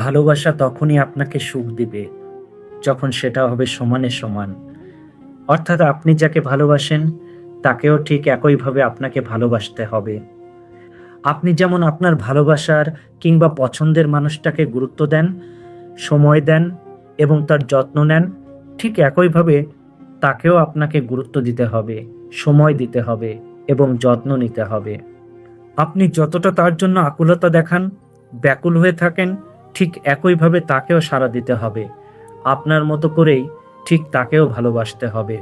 ভালোবাসা তখনই আপনাকে সুখ দিবে, যখন সেটা হবে সমানে সমান। অর্থাৎ আপনি যাকে ভালোবাসেন, তাকেও ঠিক একইভাবে আপনাকে ভালোবাসতে হবে। আপনি যেমন আপনার ভালোবাসার কিংবা পছন্দের মানুষটাকে গুরুত্ব দেন, সময় দেন এবং তার যত্ন নেন, ঠিক একইভাবে তাকেও আপনাকে গুরুত্ব দিতে হবে, সময় দিতে হবে এবং যত্ন নিতে হবে। আপনি যতটা তার জন্য আকুলতা দেখান, ব্যাকুল হয়ে থাকেন ঠিক একইভাবে তাকেও সাড়া দিতে হবে। আপনার মতো করেই ঠিক তাকেও ভালোবাসতে হবে।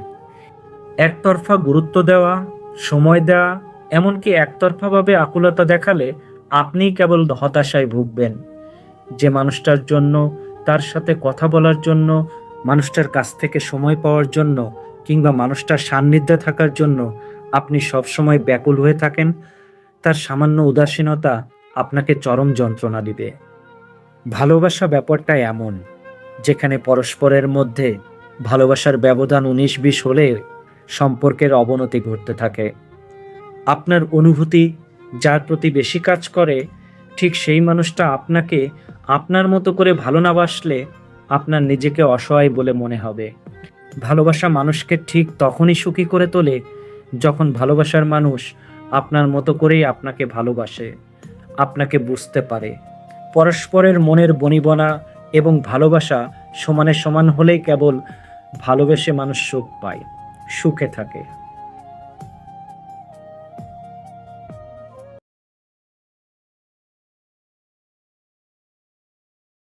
একতরফা গুরুত্ব দেওয়া, সময় দেওয়া, এমনকি একতরফাভাবে আকুলতা দেখালে আপনিই কেবল হতাশায় ভুগবেন। যে মানুষটার জন্য, তার সাথে কথা বলার জন্য, মানুষটার কাছ থেকে সময় পাওয়ার জন্য, কিংবা মানুষটার সান্নিধ্যে থাকার জন্য আপনি সবসময় ব্যাকুল হয়ে থাকেন, তার সামান্য উদাসীনতা আপনাকে চরম যন্ত্রণা দিবে। ভালোবাসা ব্যাপারটা এমন, যেখানে পরস্পরের মধ্যে ভালোবাসার ব্যবধান উনিশ বিশ হলে সম্পর্কের অবনতি ঘটতে থাকে। আপনার অনুভূতি যার প্রতি বেশি কাজ করে, ঠিক সেই মানুষটা আপনাকে আপনার মতো করে ভালো না বাসলে আপনার নিজেকে অসহায় বলে মনে হবে। ভালোবাসা মানুষকে ঠিক তখনই সুখী করে তোলে যখন ভালোবাসার মানুষ আপনার মতো করেই আপনাকে ভালোবাসে, আপনাকে বুঝতে পারে। পরস্পরের মনের বনিবনা এবং ভালোবাসা সমানে সমান হলেই কেবল ভালোবেসে মানুষ সুখ পায়, সুখে থাকে।